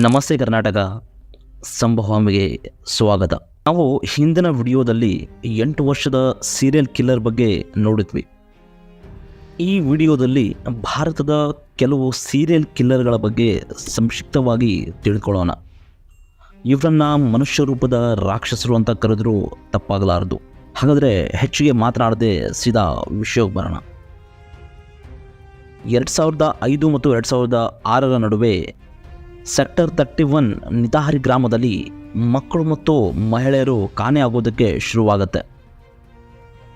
ನಮಸ್ತೆ ಕರ್ನಾಟಕ, ಸಂಭವಾಮಿಗೆ ಸ್ವಾಗತ. ನಾವು ಹಿಂದಿನ ವಿಡಿಯೋದಲ್ಲಿ ಎಂಟು ವರ್ಷದ ಸೀರಿಯಲ್ ಕಿಲ್ಲರ್ ಬಗ್ಗೆ ನೋಡಿದ್ವಿ. ಈ ವಿಡಿಯೋದಲ್ಲಿ ಭಾರತದ ಕೆಲವು ಸೀರಿಯಲ್ ಕಿಲ್ಲರ್ಗಳ ಬಗ್ಗೆ ಸಂಕ್ಷಿಪ್ತವಾಗಿ ತಿಳ್ಕೊಳ್ಳೋಣ. ಇವರನ್ನ ಮನುಷ್ಯ ರೂಪದ ರಾಕ್ಷಸರು ಅಂತ ಕರೆದರೂ ತಪ್ಪಾಗಲಾರದು. ಹಾಗಾದರೆ ಹೆಚ್ಚಿಗೆ ಮಾತನಾಡದೆ ಸೀದಾ ವಿಷಯಕ್ಕೆ ಬರೋಣ. ಎರಡು ಸಾವಿರದ ಐದು ಮತ್ತು ಎರಡು ಸಾವಿರದ ಆರರ ನಡುವೆ ಸೆಕ್ಟರ್ ತರ್ಟಿ ಒನ್ ನಿತಾಹರಿ ಗ್ರಾಮದಲ್ಲಿ ಮಕ್ಕಳು ಮತ್ತು ಮಹಿಳೆಯರು ಕಾಣೆಯಾಗೋದಕ್ಕೆ ಶುರುವಾಗುತ್ತೆ.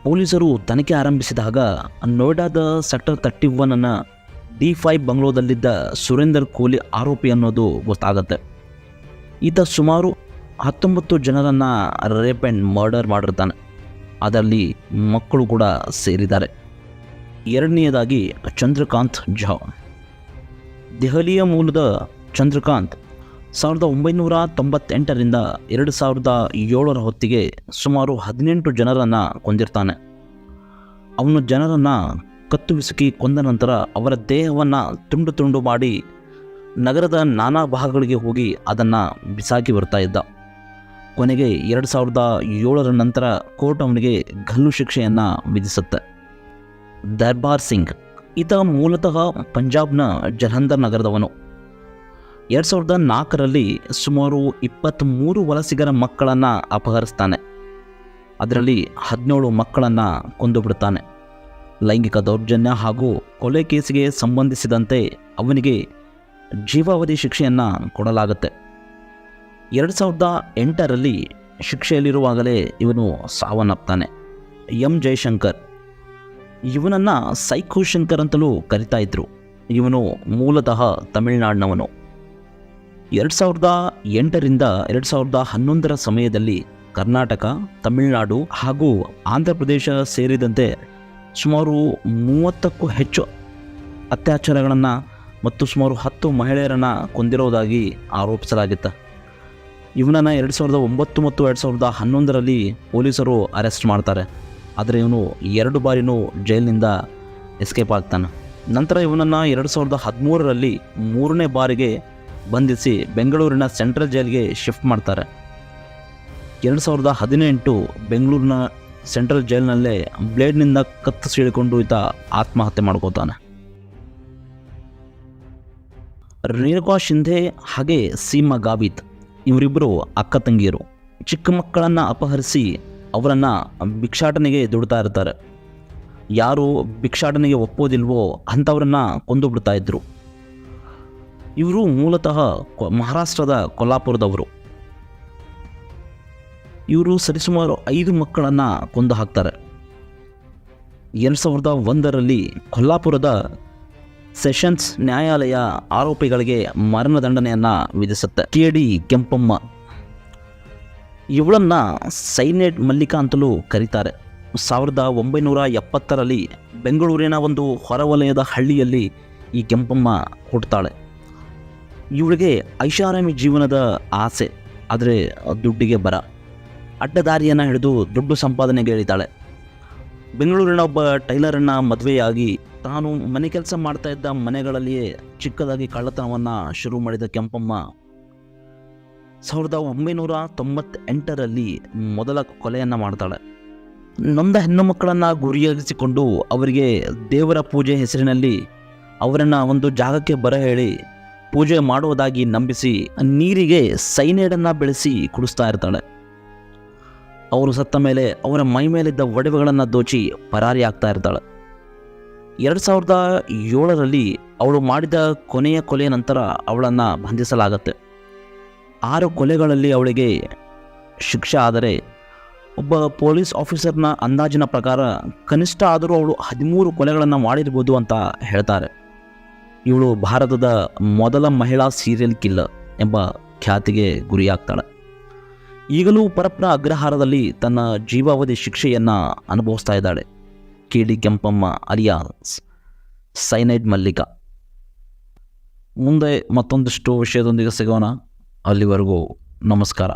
ಪೊಲೀಸರು ತನಿಖೆ ಆರಂಭಿಸಿದಾಗ ನೋಯ್ಡಾದ ಸೆಕ್ಟರ್ ತರ್ಟಿ ಒನ್ನನ್ನು ಡಿ ಫೈವ್ ಬಂಗ್ಲೋದಲ್ಲಿದ್ದ ಸುರೇಂದರ್ ಕೋಹ್ಲಿ ಆರೋಪಿ ಅನ್ನೋದು ಗೊತ್ತಾಗತ್ತೆ. ಈತ ಸುಮಾರು ಹತ್ತೊಂಬತ್ತು ಜನರನ್ನು ರೇಪ್ ಆ್ಯಂಡ್ ಮರ್ಡರ್ ಮಾಡಿರ್ತಾನೆ. ಅದರಲ್ಲಿ ಮಕ್ಕಳು ಕೂಡ ಸೇರಿದ್ದಾರೆ. ಎರಡನೆಯದಾಗಿ ಚಂದ್ರಕಾಂತ್ ಝಾ. ದೆಹಲಿಯ ಮೂಲದ ಚಂದ್ರಕಾಂತ್. ಸಾವಿರದ ಒಂಬೈನೂರ ತೊಂಬತ್ತೆಂಟರಿಂದ ಎರಡು ಸಾವಿರದ ಏಳರ ಹೊತ್ತಿಗೆ ಸುಮಾರು ಹದಿನೆಂಟು ಜನರನ್ನು ಕೊಂದಿರ್ತಾನೆ. ಅವನು ಜನರನ್ನು ಕತ್ತು ಬಿಸುಕಿ ಕೊಂದ ನಂತರ ಅವರ ದೇಹವನ್ನು ತುಂಡು ತುಂಡು ಮಾಡಿ ನಗರದ ನಾನಾ ಭಾಗಗಳಿಗೆ ಹೋಗಿ ಅದನ್ನು ಬಿಸಾಕಿ ಬರ್ತಾ ಇದ್ದ. ಕೊನೆಗೆ ಎರಡು ಸಾವಿರದ ಏಳರ ನಂತರ ಕೋರ್ಟ್ ಅವನಿಗೆ ಗಲ್ಲು ಶಿಕ್ಷೆಯನ್ನು ವಿಧಿಸುತ್ತೆ. ದರ್ಬಾರ್ ಸಿಂಗ್. ಈತ ಮೂಲತಃ ಪಂಜಾಬ್ನ ಜಲಂಧರ್ ನಗರದವನು. ಎರಡು ಸಾವಿರದ ನಾಲ್ಕರಲ್ಲಿ ಸುಮಾರು ಇಪ್ಪತ್ತ್ಮೂರು ವಲಸಿಗರ ಮಕ್ಕಳನ್ನು ಅಪಹರಿಸ್ತಾನೆ. ಅದರಲ್ಲಿ ಹದಿನೇಳು ಮಕ್ಕಳನ್ನು ಕೊಂದು ಬಿಡ್ತಾನೆ ಲೈಂಗಿಕ ದೌರ್ಜನ್ಯ ಹಾಗೂ ಕೊಲೆ ಕೇಸಿಗೆ ಸಂಬಂಧಿಸಿದಂತೆ ಅವನಿಗೆ ಜೀವಾವಧಿ ಶಿಕ್ಷೆಯನ್ನು ಕೊಡಲಾಗುತ್ತೆ. ಎರಡು ಸಾವಿರದ ಎಂಟರಲ್ಲಿ ಶಿಕ್ಷೆಯಲ್ಲಿರುವಾಗಲೇ ಇವನು ಸಾವನ್ನಪ್ತಾನೆ. ಎಂ ಜಯಶಂಕರ್ ಇವನನ್ನು ಸೈಕೋ ಶಂಕರ್ ಅಂತಲೂ ಕರಿತಾ ಇದ್ರು. ಇವನು ಮೂಲತಃ ತಮಿಳುನಾಡಿನವನು. ಎರಡು ಸಾವಿರದ ಎಂಟರಿಂದ ಎರಡು ಸಾವಿರದ ಹನ್ನೊಂದರ ಸಮಯದಲ್ಲಿ ಕರ್ನಾಟಕ, ತಮಿಳುನಾಡು ಹಾಗೂ ಆಂಧ್ರ ಪ್ರದೇಶ ಸೇರಿದಂತೆ ಸುಮಾರು ಮೂವತ್ತಕ್ಕೂ ಹೆಚ್ಚು ಅತ್ಯಾಚಾರಗಳನ್ನು ಮತ್ತು ಸುಮಾರು ಹತ್ತು ಮಹಿಳೆಯರನ್ನು ಕೊಂದಿರೋದಾಗಿ ಆರೋಪಿಸಲಾಗಿತ್ತು. ಇವನನ್ನು ಎರಡು ಸಾವಿರದ ಒಂಬತ್ತು ಮತ್ತು ಎರಡು ಸಾವಿರದ ಹನ್ನೊಂದರಲ್ಲಿ ಪೊಲೀಸರು ಅರೆಸ್ಟ್ ಮಾಡ್ತಾರೆ. ಆದರೆ ಇವನು ಎರಡು ಬಾರಿನೂ ಜೈಲಿನಿಂದ ಎಸ್ಕೇಪ್ ಆಗ್ತಾನೆ. ನಂತರ ಇವನನ್ನು ಎರಡು ಸಾವಿರದ ಹದಿಮೂರರಲ್ಲಿ ಮೂರನೇ ಬಾರಿಗೆ ಬಂಧಿಸಿ ಬೆಂಗಳೂರಿನ ಸೆಂಟ್ರಲ್ ಜೈಲ್ಗೆ ಶಿಫ್ಟ್ ಮಾಡ್ತಾರೆ. ಎರಡು ಸಾವಿರದ ಹದಿನೆಂಟು ಬೆಂಗಳೂರಿನ ಸೆಂಟ್ರಲ್ ಜೈಲ್ನಲ್ಲೇ ಬ್ಲೇಡ್ನಿಂದ ಕತ್ತು ಸೀಳಿಕೊಂಡು ಈತ ಆತ್ಮಹತ್ಯೆ ಮಾಡ್ಕೋತಾನೆ. ರೇಣುಕಾ ಶಿಂಧೆ ಹಾಗೆ ಸೀಮಾ ಗಾವಿತ್ ಇವರಿಬ್ಬರು ಅಕ್ಕ ತಂಗಿಯರು. ಚಿಕ್ಕ ಮಕ್ಕಳನ್ನು ಅಪಹರಿಸಿ ಅವರನ್ನು ಭಿಕ್ಷಾಟನೆಗೆ ದುಡ್ತಾ ಇರ್ತಾರೆ. ಯಾರು ಭಿಕ್ಷಾಟನೆಗೆ ಒಪ್ಪೋದಿಲ್ವೋ ಅಂಥವ್ರನ್ನ ಕೊಂದು ಬಿಡ್ತಾ ಇದ್ರು. ಇವರು ಮೂಲತಃ ಮಹಾರಾಷ್ಟ್ರದ ಕೊಲ್ಲಾಪುರದವರು. ಇವರು ಸರಿಸುಮಾರು ಐದು ಮಕ್ಕಳನ್ನು ಕೊಂದು ಹಾಕ್ತಾರೆ. ಎರಡು ಸಾವಿರದ ಒಂದರಲ್ಲಿ ಕೊಲ್ಲಾಪುರದ ಸೆಷನ್ಸ್ ನ್ಯಾಯಾಲಯ ಆರೋಪಿಗಳಿಗೆ ಮರಣದಂಡನೆಯನ್ನು ವಿಧಿಸುತ್ತೆ. K D Kempamma. ಇವಳನ್ನು ಸೈನೇಟ್ ಮಲ್ಲಿಕಾ ಅಂತಲೂ ಕರೀತಾರೆ. ಸಾವಿರದ ಒಂಬೈನೂರ ಎಪ್ಪತ್ತರಲ್ಲಿ ಬೆಂಗಳೂರಿನ ಒಂದು ಹೊರವಲಯದ ಹಳ್ಳಿಯಲ್ಲಿ ಈ ಕೆಂಪಮ್ಮ ಹುಟ್ಟುತ್ತಾಳೆ ಇವಳಿಗೆ ಐಷಾರಾಮಿ ಜೀವನದ ಆಸೆ, ಆದರೆ ದುಡ್ಡಿಗೆ ಬರ. ಅಡ್ಡದಾರಿಯನ್ನು ಹಿಡಿದು ದುಡ್ಡು ಸಂಪಾದನೆಗೆ ಇಳಿತಾಳೆ. ಬೆಂಗಳೂರಿನ ಒಬ್ಬ ಟೈಲರನ್ನು ಮದುವೆಯಾಗಿ ತಾನು ಮನೆ ಕೆಲಸ ಮಾಡ್ತಾ ಇದ್ದ ಮನೆಗಳಲ್ಲಿಯೇ ಚಿಕ್ಕದಾಗಿ ಕಳ್ಳತನವನ್ನು ಶುರು ಮಾಡಿದ ಕೆಂಪಮ್ಮ. ಸಾವಿರದ ಒಂಬೈನೂರ ತೊಂಬತ್ತೆಂಟರಲ್ಲಿ ಮೊದಲ ಕೊಲೆಯನ್ನು ಮಾಡ್ತಾಳೆ. ನೊಂದ ಹೆಣ್ಣು ಮಕ್ಕಳನ್ನು ಗುರಿಯಾಗಿಸಿಕೊಂಡು ಅವರಿಗೆ ದೇವರ ಪೂಜೆ ಹೆಸರಿನಲ್ಲಿ ಅವರನ್ನು ಒಂದು ಜಾಗಕ್ಕೆ ಬರ ಹೇಳಿ ಪೂಜೆ ಮಾಡುವುದಾಗಿ ನಂಬಿಸಿ ನೀರಿಗೆ ಸೈನೈಡನ್ನು ಬೆಳೆಸಿ ಕುಡಿಸ್ತಾ ಇರ್ತಾಳೆ. ಅವರು ಸತ್ತ ಮೇಲೆ ಅವರ ಮೈ ಮೇಲಿದ್ದ ಒಡವೆಗಳನ್ನು ದೋಚಿ ಪರಾರಿ ಆಗ್ತಾ ಇರ್ತಾಳೆ. ಎರಡು ಸಾವಿರದ ಏಳರಲ್ಲಿ ಅವಳು ಮಾಡಿದ ಕೊನೆಯ ಕೊಲೆಯ ನಂತರ ಅವಳನ್ನು ಬಂಧಿಸಲಾಗತ್ತೆ. ಆರು ಕೊಲೆಗಳಲ್ಲಿ ಅವಳಿಗೆ ಶಿಕ್ಷೆ ಆದರೆ ಒಬ್ಬ ಪೊಲೀಸ್ ಆಫೀಸರ್ನ ಅಂದಾಜಿನ ಪ್ರಕಾರ ಕನಿಷ್ಠ ಆದರೂ ಅವಳು ಹದಿಮೂರು ಕೊಲೆಗಳನ್ನು ಮಾಡಿರ್ಬೋದು ಅಂತ ಹೇಳ್ತಾರೆ. ಇವಳು ಭಾರತದ ಮೊದಲ ಮಹಿಳಾ ಸೀರಿಯಲ್ ಕಿಲ್ಲರ್ ಎಂಬ ಖ್ಯಾತಿಗೆ ಗುರಿಯಾಗ್ತಾಳೆ. ಈಗಲೂ ಪರಪ್ರ ಅಗ್ರಹಾರದಲ್ಲಿ ತನ್ನ ಜೀವಾವಧಿ ಶಿಕ್ಷೆಯನ್ನು ಅನುಭವಿಸ್ತಾ ಇದ್ದಾಳೆ. K D Kempamma alias cyanide Mallika. ಮುಂದೆ ಮತ್ತೊಂದಿಷ್ಟು ವಿಷಯದೊಂದಿಗೆ ಸಿಗೋಣ. ಅಲ್ಲಿವರೆಗೂ ನಮಸ್ಕಾರ.